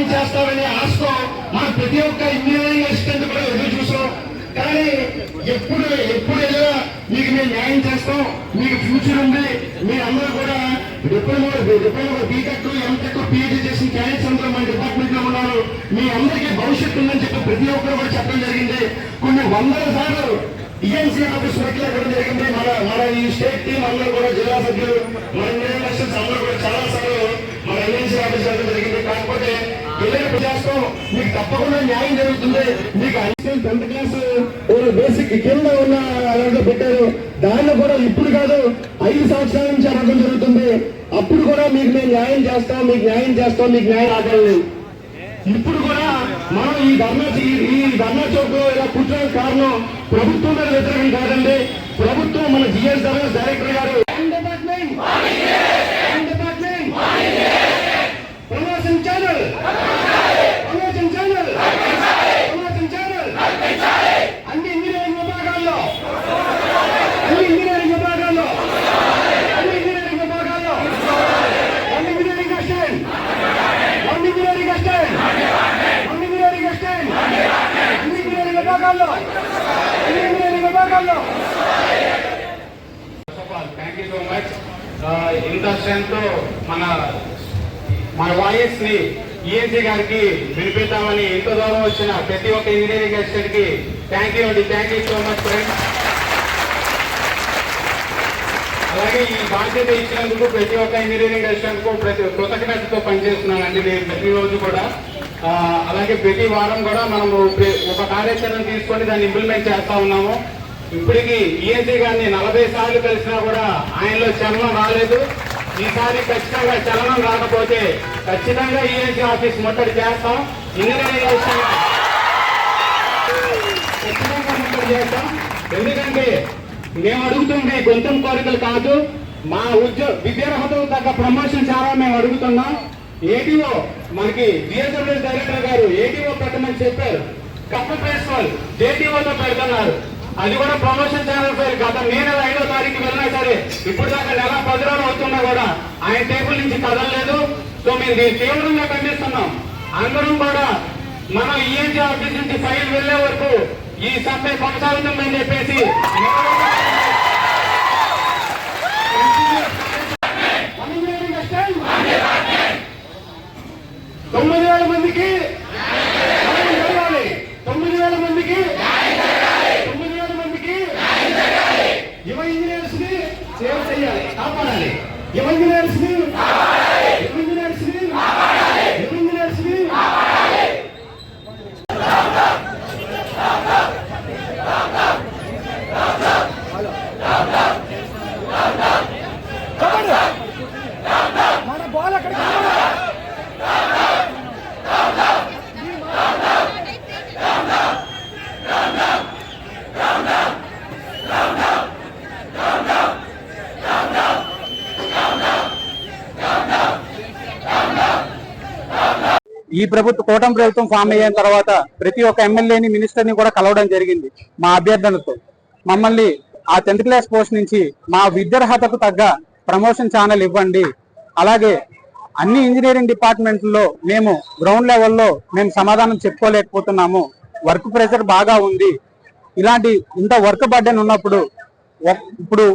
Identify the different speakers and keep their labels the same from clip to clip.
Speaker 1: ఏదో న్యాయం ఆశతో మన ప్రతి ఒక్క ఇంజనీరింగ్ అసిస్టెంట్ కూడా ఎదురు చూసాం కానీ ఎప్పుడు ఎప్పుడు వెళ్ళినా మీకు మేము న్యాయం చేస్తాం మీకు ఫ్యూచర్ ఉంది మీరందరూ కూడా diploma diploma BTech MTech PhD చేసిన క్యాండిడేట్స్ అందరూ మన డిపార్ట్మెంట్లో ఉన్నారు. మీ అందరికీ భవిష్యత్తు ఉందని చెప్పి ప్రతి ఒక్కరు కూడా చెప్పడం జరిగింది. కొన్ని వందల సార్లు డిఎన్సీ ఆఫీస్ పెట్టలేకడం జరిగింది. మన మన ఈ స్టేట్ టీం అందరూ కూడా జిల్లా సభ్యులు మన ఇండియన్ నేషనల్స్ అందరూ కూడా చాలా సార్లు మన ఏజెన్సీ ఆఫీస్ వెళ్ళడం జరిగింది కాకపోతే వెళ్ళినప్పుడు చేస్తాం మీకు తప్పకుండా న్యాయం జరుగుతుంది. మీకు ఐసీఎల్ టెన్త్ క్లాస్ బేసిక్ కింద ఉన్న అలాంటి పెట్టారు. దాన్ని కూడా ఇప్పుడు కాదు ఐదు సంవత్సరాల నుంచి అడగడం జరుగుతుంది. అప్పుడు కూడా మీకు మేము న్యాయం చేస్తాం మీకు న్యాయం చేస్తాం మీకు న్యాయం ఆగలేదు ఇప్పుడు కూడా మనం ఈ ధర్నా ఈ- ధర్నా చౌక్లో ఇలా కూర్చోడానికి కారణం ప్రభుత్వం మీద వ్యతిరేకం కాదండి. ప్రభుత్వం మన జిఎస్ ధర్మస్ డైరెక్టర్ గారు. Department department promotion channel promotion అన్ని ఇంజనీరింగ్ విభాగాల్లో అన్ని ఇంజనీరింగ్ విభాగాల్లో అన్ని ఇంజనీరింగ్ విభాగాల్లో అన్ని engineering assistant one engineering assistant one engineering assistant అన్ని ఇంజనీరింగ్ విభాగాల్లో అన్ని ఇంజనీరింగ్ విభాగాల్లో
Speaker 2: థ్యాంక్ యూ సో మచ్ ఇంత స్ట్రెంత్ మన మన వాయిస్ని ఈఎన్సీ గారికి వినిపిద్దామని ఇంత దూరం వచ్చిన ప్రతి ఒక్క ఇంజనీరింగ్ అసిస్టెంట్కి థ్యాంక్ యూ అండి. Thank you so much friend అలాగే ఈ బాధ్యత ఇచ్చినందుకు ప్రతి ఒక్క ఇంజనీరింగ్ అసిస్టెంట్కు ప్రతి కృతజ్ఞతతో పనిచేస్తున్నానండి నేను ప్రతిరోజు కూడా. అలాగే ప్రతి వారం కూడా మనము ఒక కార్యాచరణ తీసుకొని దాన్ని ఇంప్లిమెంట్ చేస్తా ఉన్నాము. ఇప్పటికి ఈఎన్సీ గారిని నలభై సార్లు కలిసినా కూడా ఆయనలో చర్మం రాలేదు. ఈసారి ఖచ్చితంగా చలనం రాకపోతే ఖచ్చితంగా ఈఎన్సీ ఆఫీస్ ముట్టడి చేస్తాం. ఇంజనీరింగ్ ఖచ్చితంగా ముట్టడి చేస్తాం. ఎందుకంటే మేము అడుగుతుంది గొంతం కోరికలు కాదు. మా ఉద్యోగ విద్యార్హతకు తగ్గ ప్రమోషన్ చాలా మేము అడుగుతున్నాం. ఏటీఓ మనకి జిఎస్డబ్ల్యూ డైరెక్టర్ గారు ఏటీఓ పెట్టమని చెప్పారు. కప్ప ప్రిన్సిపల్ జేటీఓతో పెడుతున్నారు. అది కూడా ప్రమోషన్ ఛానల్ పేరు గత మే నెల ఐదో తారీఖు వెళ్ళినా సరే ఇప్పుడు దాకా నెల పది రోజులు అవుతున్నా కూడా ఆయన టేబుల్ నుంచి కదలలేదు. సో మేము దీన్ని తీవ్రంగా ఖండిస్తున్నాం. అందరం కూడా మనం ఈఎన్జీ ఆఫీస్ నుంచి ఫైల్ వెళ్ళే వరకు ఈ సమ్మె కొనసాగుతుందని చెప్పేసి
Speaker 1: వన్ ఇంజనీరింగ్ అసిస్టెంట్ తొమ్మిది వేల మందికి న్యాయం జరగాలి తొమ్మిది వేల మందికి తొమ్మిది వేల మందికి యువ ఇంజనీర్స్ని సేవ చేయాలి కాపాడాలి యువ ఇంజనీర్స్ని యువ ఇంజనీర్స్ని యువ ఇంజనీర్స్ని
Speaker 3: ఈ ప్రభుత్వ కూటమి ప్రభుత్వం ఫామ్ అయిన తర్వాత ప్రతి ఒక్క ఎమ్మెల్యేని మినిస్టర్ని కూడా కలవడం జరిగింది మా అభ్యర్థనతో. మమ్మల్ని ఆ టెన్త్ క్లాస్ పోస్ట్ నుంచి మా విద్యార్హతకు తగ్గ ప్రమోషన్ ఛానల్ ఇవ్వండి. అలాగే అన్ని ఇంజనీరింగ్ డిపార్ట్మెంట్లో మేము గ్రౌండ్ లెవెల్లో మేము సమాధానం చెప్పుకోలేకపోతున్నాము. వర్క్ ప్రెషర్ బాగా ఉంది. ఇలాంటి ఇంత వర్క్ బర్డెన్ ఉన్నప్పుడు ఇప్పుడు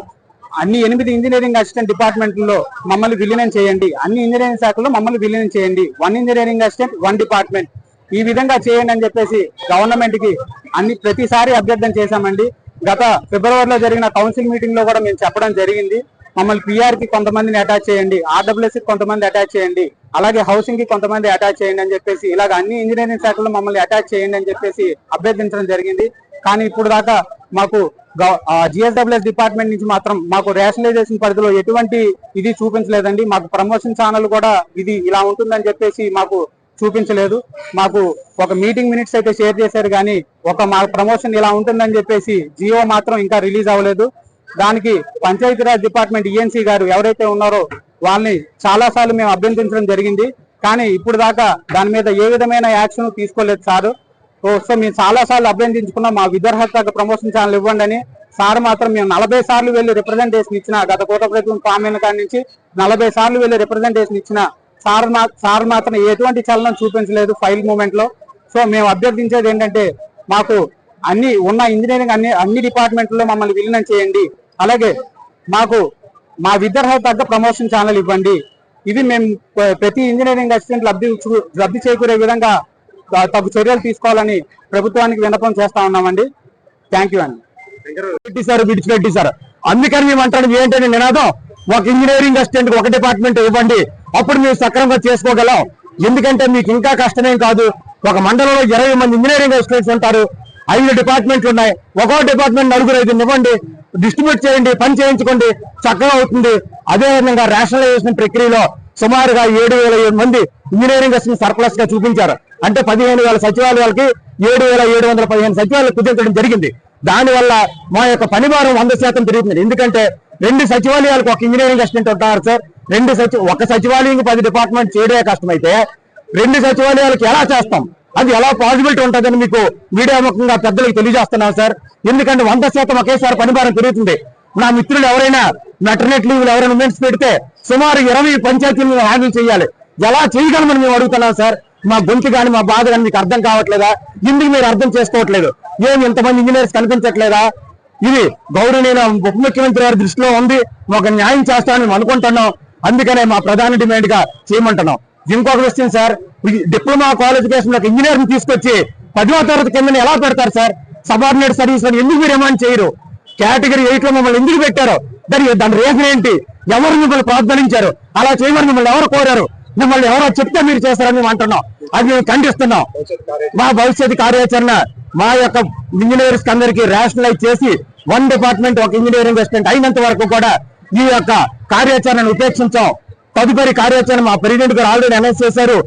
Speaker 3: అన్ని ఎనిమిది ఇంజనీరింగ్ అసిస్టెంట్ డిపార్ట్మెంట్లో మమ్మల్ని విలీనం చేయండి. అన్ని ఇంజనీరింగ్ శాఖలో మమ్మల్ని విలీనం చేయండి. One engineering assistant one department. ఈ విధంగా చేయండి అని చెప్పేసి గవర్నమెంట్కి అన్ని ప్రతిసారి అభ్యర్థన చేశామండి. గత ఫిబ్రవరిలో జరిగిన కౌన్సిల్ మీటింగ్లో కూడా మేము చెప్పడం జరిగింది. మమ్మల్ని పిఆర్కి కొంతమందిని అటాచ్ చేయండి ఆర్డబ్ల్యూఎస్కి కొంతమంది అటాచ్ చేయండి అలాగే హౌసింగ్కి కొంతమంది అటాచ్ చేయండి అని చెప్పేసి ఇలాగ అన్ని ఇంజనీరింగ్ శాఖలో మమ్మల్ని అటాచ్ చేయండి అని చెప్పేసి అభ్యర్థించడం జరిగింది. కానీ ఇప్పుడు దాకా మాకు జిఎస్డబ్ల్యూఎస్ డిపార్ట్మెంట్ నుంచి మాత్రం మాకు రేషనలైజేషన్ పరిధిలో ఎటువంటి ఇది చూపించలేదండి. మాకు ప్రమోషన్ ఛానల్ కూడా ఇది ఇలా ఉంటుందని చెప్పేసి మాకు చూపించలేదు. మాకు ఒక మీటింగ్ మినిట్స్ అయితే షేర్ చేశారు కానీ ఒక మా ప్రమోషన్ ఇలా ఉంటుందని చెప్పేసి జియో మాత్రం ఇంకా రిలీజ్ అవ్వలేదు. దానికి పంచాయతీరాజ్ డిపార్ట్మెంట్ ఈఎన్సీ గారు ఎవరైతే ఉన్నారో వాళ్ళని చాలాసార్లు మేము అభ్యర్థించడం జరిగింది. కానీ ఇప్పుడు దాకా దాని మీద ఏ విధమైన యాక్షన్ తీసుకోలేదు సారు. సో మేము చాలా సార్లు అభ్యర్థించుకున్నాం మా విద్యార్హత ప్రమోషన్ ఛానల్ ఇవ్వండి అని సార్ మాత్రం మేము నలభై సార్లు వెళ్ళి రిప్రజెంటేషన్ ఇచ్చిన గత కోట ప్రభుత్వం పామైన కాడి నుంచి నలభై సార్లు వెళ్ళి రిప్రజెంటేషన్ ఇచ్చిన. సార్ మా సార్ మాత్రం ఎటువంటి చలనం చూపించలేదు ఫైల్ మూమెంట్లో. సో మేము అభ్యర్థించేది ఏంటంటే మాకు అన్ని ఉన్న ఇంజనీరింగ్ అన్ని అన్ని డిపార్ట్మెంట్లో మమ్మల్ని విలీనం చేయండి. అలాగే మాకు మా విద్యార్థుల తగ్గ ప్రమోషన్ ఛానల్ ఇవ్వండి. ఇది మేము ప్ర- ప్రతి ఇంజనీరింగ్ అసిస్టెంట్ లబ్ధి లబ్ధి చేకూరే విధంగా తగు చర్యలు తీసుకోవాలని ప్రభుత్వానికి విన్నపం చేస్తా ఉన్నామండి. థ్యాంక్ యూ అండి
Speaker 4: పెట్టేశారు విడిచిపెట్టేశారు అందుకని మేము అంటాం ఏంటంటే నినాదం? ఒక ఇంజనీరింగ్ అసిస్టెంట్ ఒక డిపార్ట్మెంట్ ఇవ్వండి. అప్పుడు మేము సక్రమంగా చేసుకోగలం. ఎందుకంటే మీకు ఇంకా కష్టమేం కాదు. ఒక మండలంలో ఇరవై మంది ఇంజనీరింగ్ అసిస్టెంట్స్ ఉంటారు. ఐదు డిపార్ట్మెంట్లు ఉన్నాయి. ఒక్కో డిపార్ట్మెంట్ నలుగురు ఐదు ఇవ్వండి. డిస్ట్రిబ్యూట్ చేయండి పని చేయించుకోండి. చక్కగా అవుతుంది. అదేవిధంగా రేషనలైజేషన్ ప్రక్రియలో సుమారుగా ఏడు వేల ఏడు మంది ఇంజనీరింగ్ అసిస్టెంట్ సర్ప్లస్గా చూపించారు. అంటే పదిహేను వేల సచివాలయాలకి ఏడు వేల ఏడు వందల పదిహేను సచివాలయాలు కుదించడం జరిగింది. దానివల్ల మా యొక్క పనిభారం వంద శాతం పెరుగుతుంది. ఎందుకంటే రెండు సచివాలయాలకు ఒక ఇంజనీరింగ్ అసిస్టెంట్ ఉంటారు సార్. రెండు సచి ఒక సచివాలయం పది డిపార్ట్మెంట్ చేయడమే కష్టమైతే రెండు సచివాలయాలకు ఎలా చేస్తాం? అది ఎలా పాసిబిలిటీ ఉంటుందని మీకు మీడియా ముఖంగా పెద్దలకు తెలియజేస్తున్నాం సార్. ఎందుకంటే వంద శాతం ఒకేసారి పనిభారం పెరుగుతుంది. నా మిత్రులు ఎవరైనా మెటర్నెట్ లీవ్లు ఎవరైనా ఉమెన్స్ పెడితే సుమారు ఇరవై పంచాయతీలు హ్యాండిల్ చేయాలి. ఎలా చేయగలమని మేము అడుగుతున్నాం సార్? మా గొంతు కానీ మా బాధ కానీ మీకు అర్థం కావట్లేదా? ఇందుకు మీరు అర్థం చేసుకోవట్లేదు? ఏమి ఇంతమంది ఇంజనీర్స్ కనిపించట్లేదా? ఇది గౌరవనీయ ఉప ముఖ్యమంత్రి గారి దృష్టిలో ఉంది. ఒక న్యాయం చేస్తామని మేము అనుకుంటున్నాం. అందుకనే మా ప్రధాన డిమాండ్గా చేయమంటున్నాం. ఇంకొక విషయం సార్ డిప్లొమా క్వాలిఫికేషన్ ఇంజనీర్ తీసుకొచ్చి పదవ తరగతి కింద ఎలా పెడతారు సార్? సబార్డినేట్ సర్వీస్ అని ఎందుకు మీరు ఏమైనా చేయరు? కేటగిరీ ఎయిట్లో మమ్మల్ని ఎందుకు పెట్టారు? దాని దాని రీజన్ ఏంటి? ఎవరు మిమ్మల్ని ప్రార్థనించారు అలా చేయమని మిమ్మల్ని ఎవరు కోరారు? మిమ్మల్ని ఎవరో చెప్తే మీరు చేస్తారని మేము అంటున్నాం. అది మేము ఖండిస్తున్నాం. మా భవిష్యత్ కార్యాచరణ మా యొక్క ఇంజనీర్స్ అందరికీ రేషనలైజ్ చేసి వన్ డిపార్ట్మెంట్ ఒక ఇంజనీరింగ్ అసిస్టెంట్ అయినంత వరకు కూడా ఈ యొక్క కార్యాచరణను ఉపేక్షించాం. తదుపరి కార్యాచరణ మా ప్రెసిడెంట్ గారు ఆల్రెడీ అనౌన్స్ చేశారు.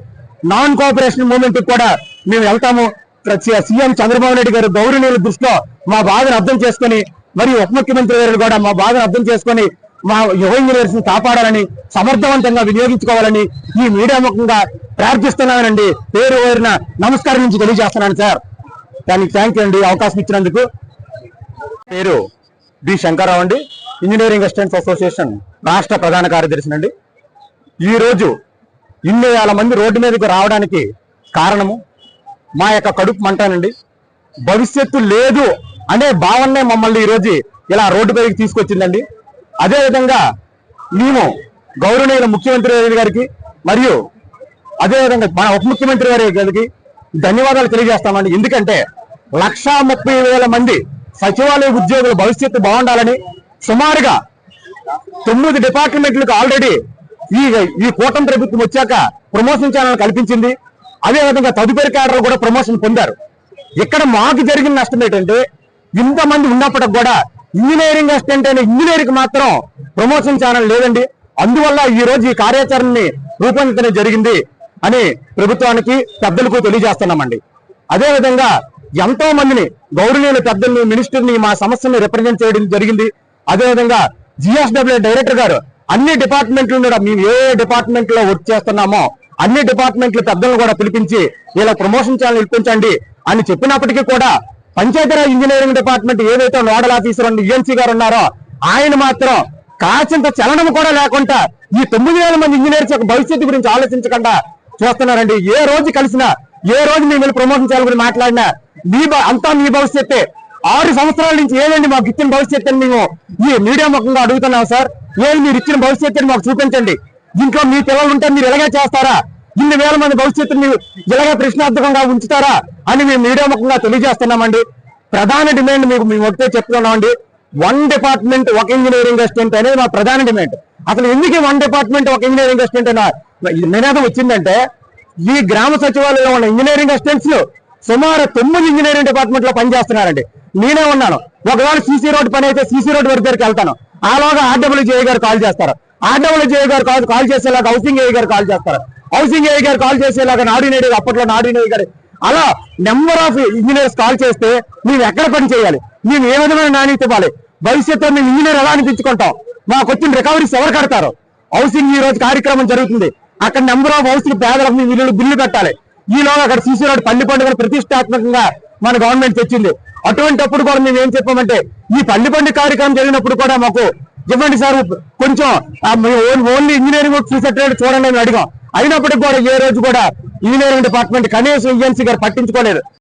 Speaker 4: నాన్ కోఆపరేషన్ మూమెంట్ కూడా మేము వెళ్తాము. సీఎం చంద్రబాబు నాయుడు గారు గౌరవనీయుల దృష్టిలో మా బాధను అర్థం చేసుకొని మరియు ఉప ముఖ్యమంత్రి గారు కూడా మా బాధను అర్థం చేసుకొని మా యువ ఇంజనీర్స్ని కాపాడాలని సమర్థవంతంగా వినియోగించుకోవాలని ఈ మీడియా ముఖంగా ప్రార్థిస్తున్నానండి పేరు వేరిన నమస్కారం నుంచి తెలియజేస్తున్నాను సార్. దానికి థ్యాంక్ యూ అండి. అవకాశం ఇచ్చినందుకు. పేరు బి శంకర్రావు అండి. ఇంజనీరింగ్ అసిస్టెంట్స్ అసోసియేషన్ రాష్ట్ర ప్రధాన కార్యదర్శి అండి. ఈ రోజు ఇన్ని వేల మంది రోడ్డు మీదకి రావడానికి కారణము మా యొక్క కడుపు మంటానండి. భవిష్యత్తు లేదు అనే భావనే మమ్మల్ని ఈరోజు ఇలా రోడ్డు పైకి తీసుకొచ్చిందండి. అదేవిధంగా మేము గౌరవనీయుల ముఖ్యమంత్రి గారి గారికి మరియు అదేవిధంగా మన ఉప ముఖ్యమంత్రి గారి గారికి ధన్యవాదాలు తెలియజేస్తామండి. ఎందుకంటే లక్షా ముప్పై వేల మంది సచివాలయ ఉద్యోగుల భవిష్యత్తు బాగుండాలని సుమారుగా తొమ్మిది డిపార్ట్మెంట్లకు ఆల్రెడీ ఈ ఈ కూటమి ప్రభుత్వం వచ్చాక ప్రమోషన్ ఛానల్ కల్పించింది. అదే విధంగా తదుపరి క్యాడర్ కూడా ప్రమోషన్ పొందారు. ఇక్కడ మాకు జరిగిన నష్టం ఏంటంటే ఇంతమంది ఉన్నప్పటికి కూడా ఇంజనీరింగ్ అసిస్టెంట్ అయిన ఇంజనీరింగ్ మాత్రం ప్రమోషన్ ఛానల్ లేదండి. అందువల్ల ఈ రోజు ఈ కార్యాచరణని రూపొందించడం జరిగింది అని ప్రభుత్వానికి పెద్దలకు తెలియజేస్తున్నామండి. అదే విధంగా ఎంతో మందిని గౌరవనీయుల పెద్దల్ని మినిస్టర్ని మా సమస్యని రిప్రజెంట్ చేయడం జరిగింది. అదే విధంగా జిఎస్డబ్ల్యూ డైరెక్టర్ గారు అన్ని డిపార్ట్మెంట్లు కూడా మేము ఏ డిపార్ట్మెంట్లో వర్క్ చేస్తున్నామో అన్ని డిపార్ట్మెంట్ల పెద్దలను కూడా పిలిపించి ఇలా ప్రమోషన్ ఛానల్ ఇప్పించండి అని చెప్పినప్పటికీ కూడా పంచాయతీరాజ్ ఇంజనీరింగ్ డిపార్ట్మెంట్ ఏదైతే నోడల్ ఆఫీసర్ ఈఎన్సీ గారు ఉన్నారో ఆయన మాత్రం కాసింత చలనం కూడా లేకుండా ఈ తొమ్మిది వేల మంది ఇంజనీర్స్ యొక్క భవిష్యత్తు గురించి ఆలోచించకుండా చూస్తున్నారండి. ఏ రోజు కలిసినా ఏ రోజు మేము ప్రమోషన్ చేయాలని మాట్లాడినా మీ అంతా మీ భవిష్యత్తే. ఆరు సంవత్సరాల నుంచి ఏదండి మాకు ఇచ్చిన భవిష్యత్తు అని మేము ఈ మీడియా ముఖంగా అడుగుతున్నాం సార్. ఏది మీరు ఇచ్చిన భవిష్యత్తుని మాకు చూపించండి. ఇంట్లో మీ పిల్లలు ఉంటే మీరు ఎలాగే చేస్తారా? ఇన్ని వేల మంది భవిష్యత్తుని ఇలాగా ప్రశ్నార్థకంగా ఉంచుతారా అని మేము మీడియా ముఖంగా తెలియజేస్తున్నామండి. ప్రధాన డిమాండ్ మీకు మేము ఒకటే చెప్తున్నామండి. వన్ డిపార్ట్మెంట్ ఒక ఇంజనీరింగ్ అసిస్టెంట్ అనేది మా ప్రధాన డిమాండ్. అసలు ఎందుకు వన్ డిపార్ట్మెంట్ ఒక ఇంజనీరింగ్ అసిస్టెంట్ అన్న? నినాదం వచ్చిందంటే ఈ గ్రామ సచివాలయంలో ఉన్న ఇంజనీరింగ్ అసిస్టెంట్స్ సుమారు తొమ్మిది ఇంజనీరింగ్ డిపార్ట్మెంట్లో పనిచేస్తున్నారండి. నేనే ఉన్నాను. ఒకవేళ సీసీ రోడ్ పని అయితే సీసీ రోడ్ వరకు దగ్గరికి వెళ్తాను. ఆలోగా ఆర్డబ్ల్యూజే గారు కాల్ చేస్తారు. ఆర్డబ్ల్యూజే గారు కాల్ కాల్ చేసేలాగా హౌసింగ్ ఏ గారు కాల్ చేస్తారు. హౌసింగ్ ఏఐ గారు కాల్ చేసేలాగా నాడినేడు అప్పట్లో నాడినేడు గారు. అలా నెంబర్ ఆఫ్ ఇంజనీర్స్ కాల్ చేస్తే మేము ఎక్కడ పని చేయాలి? మేము ఏ విధమైన నాణ్యత ఇవ్వాలి? భవిష్యత్తులో మేము ఇంజనీర్ ఎలా అనిపించుకుంటాం? మాకు వచ్చిన రికవరీస్ ఎవరు కడతారు? హౌసింగ్ ఈ రోజు కార్యక్రమం జరుగుతుంది. అక్కడ నెంబర్ ఆఫ్ హౌస్ పేదలకు మేము ఇల్లు బిల్లు పెట్టాలి ఈలోగా అక్కడ సీసీ రోడ్ పల్లి పండుగను ప్రతిష్టాత్మకంగా మన గవర్నమెంట్ తెచ్చింది. అటువంటి అప్పుడు కూడా మేము ఏం చెప్పామంటే ఈ పల్లి పండుగ కార్యక్రమం జరిగినప్పుడు కూడా మాకు ఇవ్వండి సార్ కొంచెం ఓన్లీ ఇంజనీరింగ్ చూసేటట్టు చూడండి అని అడిగాం. అయినప్పటికీ కూడా ఏ రోజు కూడా ఇంజనీరింగ్ డిపార్ట్మెంట్ కనీసం ఈఎన్సీ గారు పట్టించుకోలేదు.